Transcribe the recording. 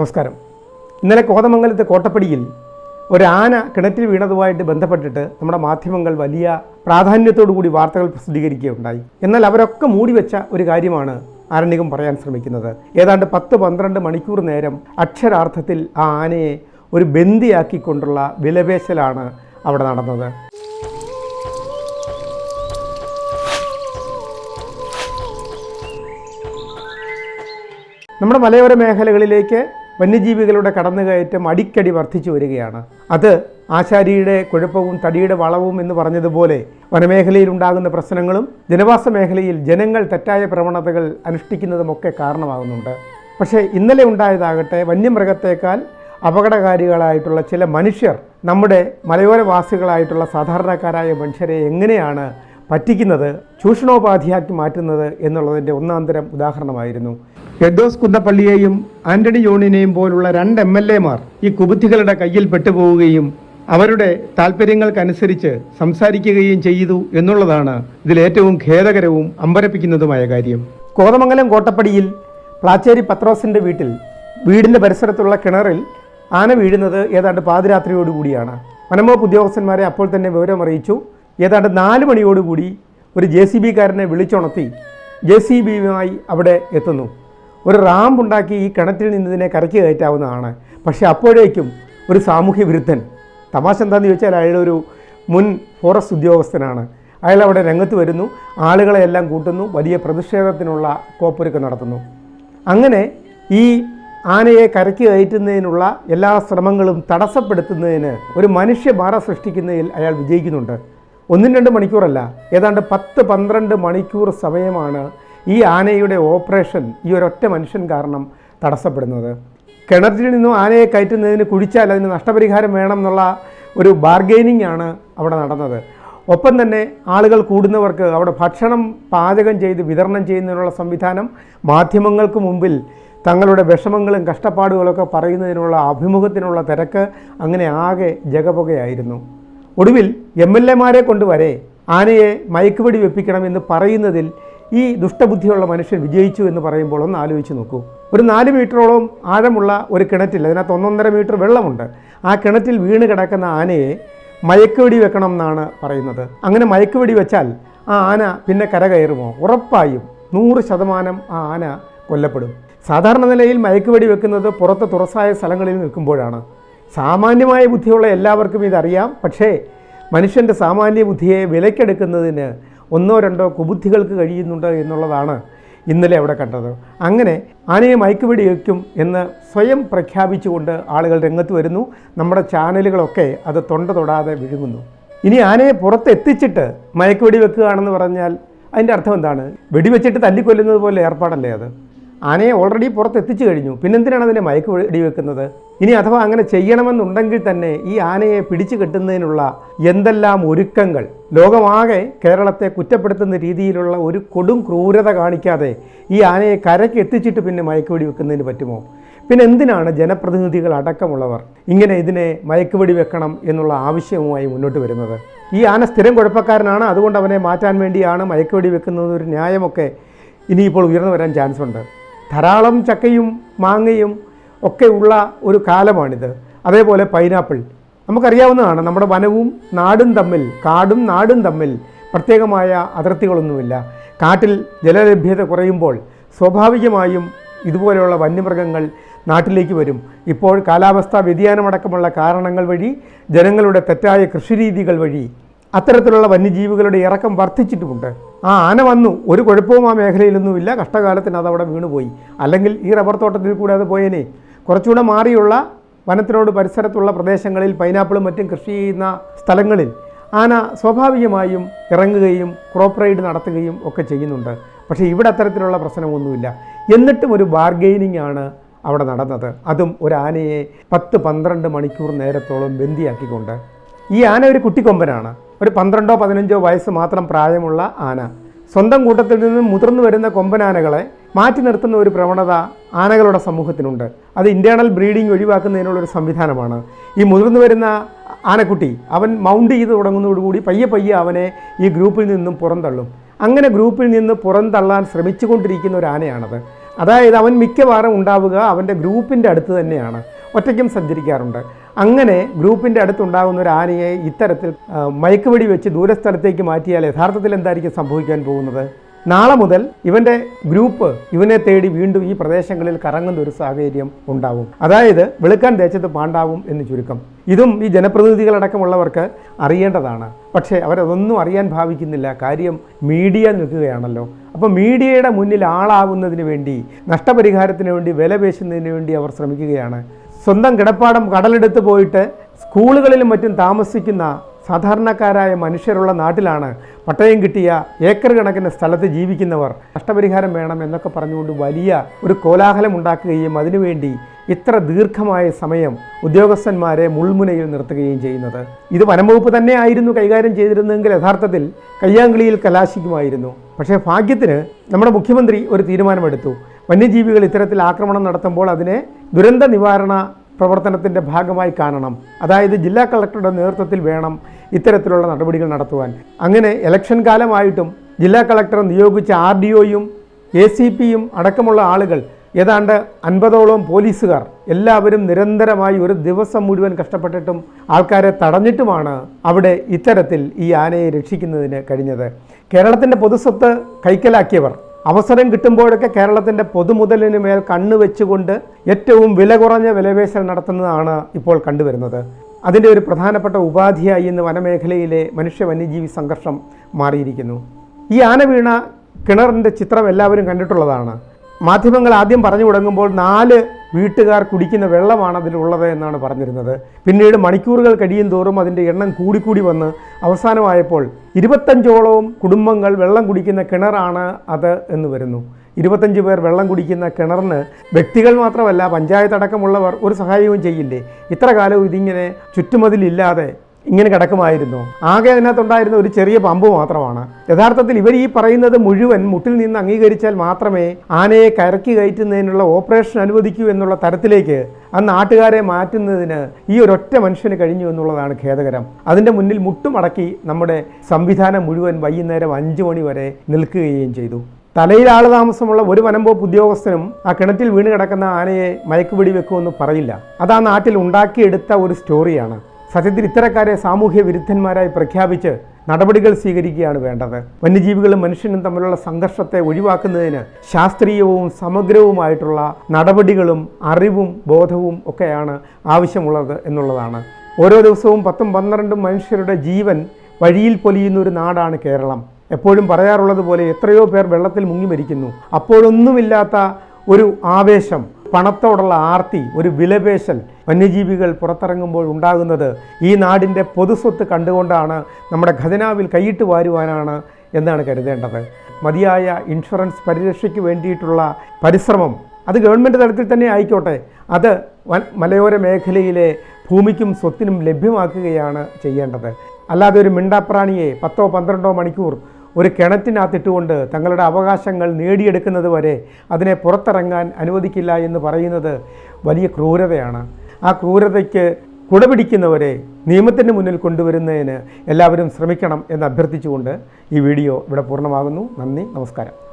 നമസ്കാരം. ഇന്നലെ കോതമംഗലത്തെ കോട്ടപ്പടിയിൽ ഒരു ആന കിണറ്റിൽ വീണതുമായിട്ട് ബന്ധപ്പെട്ടിട്ട് നമ്മുടെ മാധ്യമങ്ങൾ വലിയ പ്രാധാന്യത്തോടു കൂടി വാർത്തകൾ പ്രസിദ്ധീകരിക്കുകയുണ്ടായി. എന്നാൽ അവരൊക്കെ മൂടിവെച്ച ഒരു കാര്യമാണ് ആരണ്യകം പറയാൻ ശ്രമിക്കുന്നത്. ഏതാണ്ട് പത്ത് പന്ത്രണ്ട് മണിക്കൂർ നേരം അക്ഷരാർത്ഥത്തിൽ ആ ആനയെ ഒരു ബന്ദിയാക്കിക്കൊണ്ടുള്ള വിലപേശലാണ് അവിടെ നടന്നത്. നമ്മുടെ മലയോര മേഖലകളിലേക്ക് വന്യജീവികളുടെ കടന്നുകയറ്റം അടിക്കടി വർദ്ധിച്ചു വരികയാണ്. അത് ആശാരിയുടെ കുഴപ്പവും തടിയുടെ വളവും എന്ന് പറഞ്ഞതുപോലെ വനമേഖലയിൽ ഉണ്ടാകുന്ന പ്രശ്നങ്ങളും ജനവാസ മേഖലയിൽ ജനങ്ങൾ തെറ്റായ പ്രവണതകൾ അനുഷ്ഠിക്കുന്നതുമൊക്കെ കാരണമാകുന്നുണ്ട്. പക്ഷേ ഇന്നലെ ഉണ്ടായതാകട്ടെ വന്യമൃഗത്തേക്കാൾ അപകടകാരികളായിട്ടുള്ള ചില മനുഷ്യർ നമ്മുടെ മലയോരവാസികളായിട്ടുള്ള സാധാരണക്കാരായ മനുഷ്യരെ എങ്ങനെയാണ് പറ്റിക്കുന്നത് ചൂഷണോപാധിയാക്കി മാറ്റുന്നത് എന്നുള്ളതിന്റെ ഒന്നാന്തരം ഉദാഹരണമായിരുന്നു. എഡോസ് കുന്നപ്പള്ളിയെയും ആന്റണി ജോണിനെയും പോലുള്ള രണ്ട് എം എൽ എമാർ ഈ കുബുദ്ധികളുടെ കയ്യിൽ പെട്ടുപോവുകയും അവരുടെ താല്പര്യങ്ങൾക്കനുസരിച്ച് സംസാരിക്കുകയും ചെയ്തു എന്നുള്ളതാണ് ഇതിൽ ഏറ്റവും ഖേദകരവും അമ്പരപ്പിക്കുന്നതുമായ കാര്യം. കോതമംഗലം കോട്ടപ്പടിയിൽ പ്ലാച്ചേരി പത്രോസിന്റെ വീട്ടിൽ വീടിന്റെ പരിസരത്തുള്ള കിണറിൽ ആന വീഴുന്നത് ഏതാണ്ട് പാതിരാത്രിയോടുകൂടിയാണ് വനംവകുപ്പ് ഉദ്യോഗസ്ഥന്മാരെ അപ്പോൾ തന്നെ വിവരമറിയിച്ചു. ഏതാണ്ട് നാല് മണിയോടുകൂടി ഒരു ജെ സി ബിക്കാരനെ വിളിച്ചുണർത്തി ജെ സി ബിയുമായി അവിടെ എത്തുന്നു. ഒരു റാമ്പ് ഉണ്ടാക്കി ഈ കിണറ്റിൽ നിന്ന് ഇതിനെ കരയ്ക്ക് കയറ്റാവുന്നതാണ്. പക്ഷേ അപ്പോഴേക്കും ഒരു സാമൂഹ്യ വിരുദ്ധൻ തമാശ എന്താണെന്ന് ചോദിച്ചാൽ അയാളൊരു മുൻ ഫോറസ്റ്റ് ഉദ്യോഗസ്ഥനാണ്. അയാൾ അവിടെ രംഗത്ത് വരുന്നു ആളുകളെ എല്ലാം കൂട്ടുന്നു വലിയ പ്രതിഷേധത്തിനുള്ള കോപ്പൊരുക്കം നടത്തുന്നു. അങ്ങനെ ഈ ആനയെ കരക്കി കയറ്റുന്നതിനുള്ള എല്ലാ ശ്രമങ്ങളും തടസ്സപ്പെടുത്തുന്നതിന് ഒരു മനുഷ്യഭാര സൃഷ്ടിക്കുന്നതിൽ അയാൾ വിജയിക്കുന്നുണ്ട്. ഒന്നും രണ്ട് മണിക്കൂറല്ല ഏതാണ്ട് പത്ത് പന്ത്രണ്ട് മണിക്കൂർ സമയമാണ് ഈ ആനയുടെ ഓപ്പറേഷൻ ഈ ഒരൊറ്റ മനുഷ്യൻ കാരണം തടസ്സപ്പെടുന്നത്. കിണറ്റിൽ നിന്നും ആനയെ കയറ്റുന്നതിന് കുഴിച്ചാൽ അതിന് നഷ്ടപരിഹാരം വേണം എന്നുള്ള ഒരു ബാർഗെയിനിങ് ആണ് അവിടെ നടന്നത്. ഒപ്പം തന്നെ ആളുകൾ കൂടുന്നവർക്ക് അവിടെ ഭക്ഷണം പാചകം ചെയ്ത് വിതരണം ചെയ്യുന്നതിനുള്ള സംവിധാനം മാധ്യമങ്ങൾക്ക് മുമ്പിൽ തങ്ങളുടെ വിഷമങ്ങളും കഷ്ടപ്പാടുകളൊക്കെ പറയുന്നതിനുള്ള അഭിമുഖത്തിനുള്ള തിരക്ക് അങ്ങനെ ആകെ ജഗപുകയായിരുന്നു. ഒടുവിൽ എം എൽ എമാരെ കൊണ്ടുവരെ ആനയെ മയക്കുപടി വെപ്പിക്കണം എന്ന് പറയുന്നതിൽ ഈ ദുഷ്ടബുദ്ധിയുള്ള മനുഷ്യൻ വിജയിച്ചു എന്ന് പറയുമ്പോൾ ഒന്ന് ആലോചിച്ച് നോക്കൂ. ഒരു നാല് മീറ്ററോളം ആഴമുള്ള ഒരു കിണറ്റിൽ അതിനകത്ത് ഒന്നൊന്നര മീറ്റർ വെള്ളമുണ്ട്. ആ കിണറ്റിൽ വീണ് കിടക്കുന്ന ആനയെ മയക്കുവെടി വെക്കണം എന്നാണ് പറയുന്നത്. അങ്ങനെ മയക്കുവെടി വെച്ചാൽ ആ ആന പിന്നെ കര കയറുമോ? ഉറപ്പായും നൂറ് ശതമാനം ആ ആന കൊല്ലപ്പെടും. സാധാരണ നിലയിൽ മയക്കുവെടി വെക്കുന്നത് പുറത്ത് തുറസായ സ്ഥലങ്ങളിൽ നിൽക്കുമ്പോഴാണ്. സാമാന്യമായ ബുദ്ധിയുള്ള എല്ലാവർക്കും ഇതറിയാം. പക്ഷേ മനുഷ്യന്റെ സാമാന്യ ബുദ്ധിയെ വിലക്കെടുക്കുന്നതിന് ഒന്നോ രണ്ടോ കുബുദ്ധികൾക്ക് കഴിയുന്നുണ്ട് എന്നുള്ളതാണ് ഇന്നലെ അവിടെ കണ്ടത്. അങ്ങനെ ആനയെ മയക്കുപിടി വയ്ക്കും എന്ന് സ്വയം പ്രഖ്യാപിച്ചുകൊണ്ട് ആളുകൾ രംഗത്ത് വരുന്നു. നമ്മുടെ ചാനലുകളൊക്കെ അത് തൊണ്ട തൊടാതെ വിഴുങ്ങുന്നു. ഇനി ആനയെ പുറത്തെത്തിച്ചിട്ട് മയക്കുവെടി വെക്കുകയാണെന്ന് പറഞ്ഞാൽ അതിന്റെ അർത്ഥം എന്താണ്? വെടിവെച്ചിട്ട് തല്ലിക്കൊല്ലുന്നത് പോലെ ഏർപ്പാടല്ലേ അത്? ആനയെ ഓൾറെഡി പുറത്തെത്തിച്ചു കഴിഞ്ഞു. പിന്നെന്തിനാണ് അതിന്റെ മയക്ക് വെടിവെക്കുന്നത്? ഇനി അഥവാ അങ്ങനെ ചെയ്യണമെന്നുണ്ടെങ്കിൽ തന്നെ ഈ ആനയെ പിടിച്ചു കെട്ടുന്നതിനുള്ള എന്തെല്ലാം ഒരുക്കങ്ങൾ? ലോകമാകെ കേരളത്തെ കുറ്റപ്പെടുത്തുന്ന രീതിയിലുള്ള ഒരു കൊടും ക്രൂരത കാണിക്കാതെ ഈ ആനയെ കരയ്ക്ക് എത്തിച്ചിട്ട് പിന്നെ മയക്കുവെടി വെക്കുന്നതിന് പറ്റുമോ? പിന്നെ എന്തിനാണ് ജനപ്രതിനിധികൾ അടക്കമുള്ളവർ ഇങ്ങനെ ഇതിനെ മയക്കുവെടി വെക്കണം എന്നുള്ള ആവശ്യവുമായി മുന്നോട്ട് വരുന്നത്? ഈ ആന സ്ഥിരം കുഴപ്പക്കാരനാണ്. അതുകൊണ്ട് അവനെ മാറ്റാൻ വേണ്ടിയാണ് മയക്കുവെടി വെക്കുന്നത്. ന്യായമൊക്കെ ഇനിയിപ്പോൾ ഉയർന്നു വരാൻ ചാൻസ് ഉണ്ട് ധാരാളം ചക്കയും മാങ്ങയും ഒക്കെ ഉള്ള ഒരു കാലമാണിത്. അതേപോലെ പൈനാപ്പിൾ. നമുക്കറിയാവുന്നതാണ് നമ്മുടെ വനവും നാടും തമ്മിൽ കാടും നാടും തമ്മിൽ പ്രത്യേകമായ അതിർത്തികളൊന്നുമില്ല. കാട്ടിൽ ജലലഭ്യത കുറയുമ്പോൾ സ്വാഭാവികമായും ഇതുപോലെയുള്ള വന്യമൃഗങ്ങൾ നാട്ടിലേക്ക് വരും. ഇപ്പോൾ കാലാവസ്ഥാ വ്യതിയാനമടക്കമുള്ള കാരണങ്ങൾ വഴി ജനങ്ങളുടെ തെറ്റായ കൃഷിരീതികൾ വഴി അത്തരത്തിലുള്ള വന്യജീവികളുടെ ഇറക്കം വർദ്ധിച്ചിട്ടുമുണ്ട്. ആ ആന വന്നു. ഒരു കുഴപ്പവും ആ മേഖലയിലൊന്നുമില്ല. കഷ്ടകാലത്തിന് അതവിടെ വീണുപോയി. അല്ലെങ്കിൽ ഈ റബ്ബർ തോട്ടത്തിൽ കൂടെ അത് പോയേനെ. കുറച്ചുകൂടെ മാറിയുള്ള വനത്തിനോട് പരിസരത്തുള്ള പ്രദേശങ്ങളിൽ പൈനാപ്പിളും മറ്റും കൃഷി ചെയ്യുന്ന സ്ഥലങ്ങളിൽ ആന സ്വാഭാവികമായും ഇറങ്ങുകയും ക്രോപ്പ് റൈഡ് നടത്തുകയും ഒക്കെ ചെയ്യുന്നുണ്ട്. പക്ഷേ ഇവിടെ അത്തരത്തിലുള്ള പ്രശ്നമൊന്നുമില്ല. എന്നിട്ടും ഒരു ബാർഗെയിനിങ് ആണ് അവിടെ നടന്നത്. അതും ഒരു ആനയെ പത്ത് പന്ത്രണ്ട് മണിക്കൂർ നേരത്തോളം ബന്ദിയാക്കിക്കൊണ്ട് ഈ ആന ഒരു കുട്ടിക്കൊമ്പനാണ്. ഒരു പന്ത്രണ്ടോ പതിനഞ്ചോ വയസ്സ് മാത്രം പ്രായമുള്ള ആന. സ്വന്തം കൂട്ടത്തിൽ നിന്നും മുതിർന്നു വരുന്ന കൊമ്പനാനകളെ മാറ്റി നിർത്തുന്ന ഒരു പ്രവണത ആനകളുടെ സമൂഹത്തിനുണ്ട്. അത് ഇന്റേർണൽ ബ്രീഡിംഗ് ഒഴിവാക്കുന്നതിനുള്ള ഒരു സംവിധാനമാണ്. ഈ മുതിർന്നു വരുന്ന ആനക്കുട്ടി അവൻ മൗണ്ട് ചെയ്ത് തുടങ്ങുന്നതോടുകൂടി പയ്യെ പയ്യെ അവനെ ഈ ഗ്രൂപ്പിൽ നിന്നും പുറന്തള്ളും. അങ്ങനെ ഗ്രൂപ്പിൽ നിന്ന് പുറന്തള്ളാൻ ശ്രമിച്ചുകൊണ്ടിരിക്കുന്ന ഒരു ആനയാണത്. അതായത് അവൻ മിക്കവാറും ഉണ്ടാവുക അവന്റെ ഗ്രൂപ്പിന്റെ അടുത്ത് തന്നെയാണ്. ഒറ്റയ്ക്കും സഞ്ചരിക്കാറുണ്ട്. അങ്ങനെ ഗ്രൂപ്പിന്റെ അടുത്തുണ്ടാകുന്ന ഒരു ആനയെ ഇത്തരത്തിൽ മയക്കുപടി വെച്ച് ദൂരസ്ഥലത്തേക്ക് മാറ്റിയാൽ യഥാർത്ഥത്തിൽ എന്തായിരിക്കും സംഭവിക്കാൻ പോകുന്നത്? നാളെ മുതൽ ഇവന്റെ ഗ്രൂപ്പ് ഇവനെ തേടി വീണ്ടും ഈ പ്രദേശങ്ങളിൽ കറങ്ങുന്ന ഒരു സാഹചര്യം ഉണ്ടാവും. അതായത് വെളുക്കാൻ തേച്ചത് പാണ്ടാവും എന്ന് ചുരുക്കം. ഇതും ഈ ജനപ്രതിനിധികളടക്കമുള്ളവർക്ക് അറിയേണ്ടതാണ്. പക്ഷേ അവരതൊന്നും അറിയാൻ ഭാവിക്കുന്നില്ല. കാര്യം മീഡിയ നിൽക്കുകയാണല്ലോ. അപ്പോൾ മീഡിയയുടെ മുന്നിൽ ആളാവുന്നതിന് വേണ്ടി നഷ്ടപരിഹാരത്തിന് വേണ്ടി വില പേശുന്നതിന് വേണ്ടി അവർ ശ്രമിക്കുകയാണ്. സ്വന്തം കിടപ്പാടം കടലെടുത്ത് പോയിട്ട് സ്കൂളുകളിലും മറ്റും താമസിക്കുന്ന സാധാരണക്കാരായ മനുഷ്യരുള്ള നാട്ടിലാണ് പട്ടയം കിട്ടിയ ഏക്കർ കണക്കിന് സ്ഥലത്ത് ജീവിക്കുന്നവർ നഷ്ടപരിഹാരം വേണം എന്നൊക്കെ പറഞ്ഞുകൊണ്ട് വലിയ ഒരു കോലാഹലം ഉണ്ടാക്കുകയും അതിനുവേണ്ടി ഇത്ര ദീർഘമായ സമയം ഉദ്യോഗസ്ഥന്മാരെ മുൾമുനയിൽ നിർത്തുകയും ചെയ്യുന്നത്. ഇത് വനംവകുപ്പ് തന്നെ ആയിരുന്നു കൈകാര്യം ചെയ്തിരുന്നെങ്കിൽ യഥാർത്ഥത്തിൽ കയ്യാങ്കളിയിൽ കലാശിക്കുമായിരുന്നു. പക്ഷേ ഭാഗ്യത്തിന് നമ്മുടെ മുഖ്യമന്ത്രി ഒരു തീരുമാനമെടുത്തു. വന്യജീവികൾ ഇത്തരത്തിൽ ആക്രമണം നടത്തുമ്പോൾ അതിനെ ദുരന്ത നിവാരണ പ്രവർത്തനത്തിന്റെ ഭാഗമായി കാണണം. അതായത് ജില്ലാ കളക്ടറുടെ നേതൃത്വത്തിൽ വേണം ഇത്തരത്തിലുള്ള നടപടികൾ നടത്തുവാൻ. അങ്ങനെ ഇലക്ഷൻ കാലമായിട്ടും ജില്ലാ കളക്ടർ നിയോഗിച്ച ആർ ഡി ഒയും എ സി പിയും അടക്കമുള്ള ആളുകൾ ഏതാണ്ട് അൻപതോളം പോലീസുകാർ എല്ലാവരും നിരന്തരമായി ഒരു ദിവസം മുഴുവൻ കഷ്ടപ്പെട്ടിട്ടും ആൾക്കാരെ തടഞ്ഞിട്ടുമാണ് അവിടെ ഇത്തരത്തിൽ ഈ ആനയെ രക്ഷിക്കുന്നതിന് കഴിഞ്ഞത്. കേരളത്തിന്റെ പൊതുസ്വത്ത് കൈക്കലാക്കിയവർ അവസരം കിട്ടുമ്പോഴൊക്കെ കേരളത്തിന്റെ പൊതുമുതലിന് മേൽ കണ്ണു വെച്ചുകൊണ്ട് ഏറ്റവും വില കുറഞ്ഞ വിലപേശൽ നടത്തുന്നതാണ് ഇപ്പോൾ കണ്ടുവരുന്നത്. അതിന്റെ ഒരു പ്രധാനപ്പെട്ട ഉപാധിയായി ഇന്ന് വനമേഖലയിലെ മനുഷ്യ വന്യജീവി സംഘർഷം മാറിയിരിക്കുന്നു. ഈ ആന വീണ കിണറിന്റെ ചിത്രം എല്ലാവരും കണ്ടിട്ടുള്ളതാണ്. മാധ്യമങ്ങൾ ആദ്യം പറഞ്ഞു തുടങ്ങുമ്പോൾ നാല് വീട്ടുകാർ കുടിക്കുന്ന വെള്ളമാണ് അതിലുള്ളത് എന്നാണ് പറഞ്ഞിരുന്നത്. പിന്നീട് മണിക്കൂറുകൾ കഴിയും തോറും അതിന്റെ എണ്ണം കൂടിക്കൂടി വന്ന് അവസാനമായപ്പോൾ ഇരുപത്തഞ്ചോളവും കുടുംബങ്ങൾ വെള്ളം കുടിക്കുന്ന കിണറാണ് അത് എന്ന് വരുന്നു. ഇരുപത്തഞ്ച് പേർ വെള്ളം കുടിക്കുന്ന കിണറിന് വ്യക്തികൾ മാത്രമല്ല പഞ്ചായത്ത് അടക്കമുള്ളവർ ഒരു സഹായവും ചെയ്യില്ലേ? ഇത്ര കാലവും ഇതിങ്ങനെ ചുറ്റുമതിലില്ലാതെ ഇങ്ങനെ കിടക്കുമായിരുന്നു. ആകെ അതിനകത്തുണ്ടായിരുന്ന ഒരു ചെറിയ പമ്പ് മാത്രമാണ്. യഥാർത്ഥത്തിൽ ഇവർ ഈ പറയുന്നത് മുഴുവൻ മുട്ടിൽ നിന്ന് അംഗീകരിച്ചാൽ മാത്രമേ ആനയെ കയറക്കി കയറ്റുന്നതിനുള്ള ഓപ്പറേഷൻ അനുവദിക്കൂ എന്നുള്ള തരത്തിലേക്ക് ആ നാട്ടുകാരെ മാറ്റുന്നതിന് ഈ ഒരൊറ്റ മനുഷ്യന് കഴിഞ്ഞു എന്നുള്ളതാണ് ഖേദകരം. അതിന്റെ മുന്നിൽ മുട്ടുമടക്കി നമ്മുടെ സംവിധാനം മുഴുവൻ വൈകുന്നേരം അഞ്ച് മണി വരെ നിൽക്കുകയും ചെയ്തു. തലയിൽ ആൾ താമസമുള്ള ഒരു വനംപോപ്പ് ഉദ്യോഗസ്ഥനും ആ കിണറ്റിൽ വീണ് കിടക്കുന്ന ആനയെ മയക്കുപിടി വെക്കുമെന്ന് പറയില്ല. അത് ആ നാട്ടിൽ ഉണ്ടാക്കിയെടുത്ത ഒരു സ്റ്റോറിയാണ്. സത്യത്തിൽ ഇത്തരക്കാരെ സാമൂഹ്യ വിരുദ്ധന്മാരായി പ്രഖ്യാപിച്ച് നടപടികൾ സ്വീകരിക്കുകയാണ് വേണ്ടത്. വന്യജീവികളും മനുഷ്യനും തമ്മിലുള്ള സംഘർഷത്തെ ഒഴിവാക്കുന്നതിന് ശാസ്ത്രീയവും സമഗ്രവുമായിട്ടുള്ള നടപടികളും അറിവും ബോധവും ഒക്കെയാണ് ആവശ്യമുള്ളത് എന്നുള്ളതാണ്. ഓരോ ദിവസവും പത്തും പന്ത്രണ്ടും മനുഷ്യരുടെ ജീവൻ വഴിയിൽ പൊലിയുന്ന ഒരു നാടാണ് കേരളം. എപ്പോഴും പറയാറുള്ളത് പോലെ എത്രയോ പേർ വെള്ളത്തിൽ മുങ്ങി മരിക്കുന്നു. അപ്പോഴൊന്നുമില്ലാത്ത ഒരു ആവേശം പണത്തോടുള്ള ആർത്തി ഒരു വിലപേശൽ വന്യജീവികൾ പുറത്തിറങ്ങുമ്പോൾ ഉണ്ടാകുന്നത് ഈ നാടിന്റെ പൊതുസ്വത്ത് കണ്ടുകൊണ്ടാണ് നമ്മുടെ ഖജനാവിൽ കൈയിട്ട് വാരുവാനാണ് എന്നാണ് കരുതേണ്ടത്. മതിയായ ഇൻഷുറൻസ് പരിരക്ഷയ്ക്ക് വേണ്ടിയിട്ടുള്ള പരിശ്രമം അത് ഗവൺമെന്റ് തലത്തിൽ തന്നെ ആയിക്കോട്ടെ. അത് മലയോര മേഖലയിലെ ഭൂമിക്കും സ്വത്തിനും ലഭ്യമാക്കുകയാണ് ചെയ്യേണ്ടത്. അല്ലാതെ ഒരു മിണ്ടാപ്രാണിയെ പത്തോ പന്ത്രണ്ടോ മണിക്കൂർ ഒരു കിണറ്റിനകത്തിട്ടുകൊണ്ട് തങ്ങളുടെ അവകാശങ്ങൾ നേടിയെടുക്കുന്നത് വരെ അതിനെ പുറത്തിറങ്ങാൻ അനുവദിക്കില്ല എന്ന് പറയുന്നത് വലിയ ക്രൂരതയാണ്. ആ ക്രൂരതയ്ക്ക് കുടപിടിക്കുന്നവരെ നിയമത്തിന് മുന്നിൽ കൊണ്ടുവരുന്നതിന് എല്ലാവരും ശ്രമിക്കണം എന്ന് അഭ്യർത്ഥിച്ചുകൊണ്ട് ഈ വീഡിയോ ഇവിടെ പൂർണമാകുന്നു. നന്ദി നമസ്കാരം.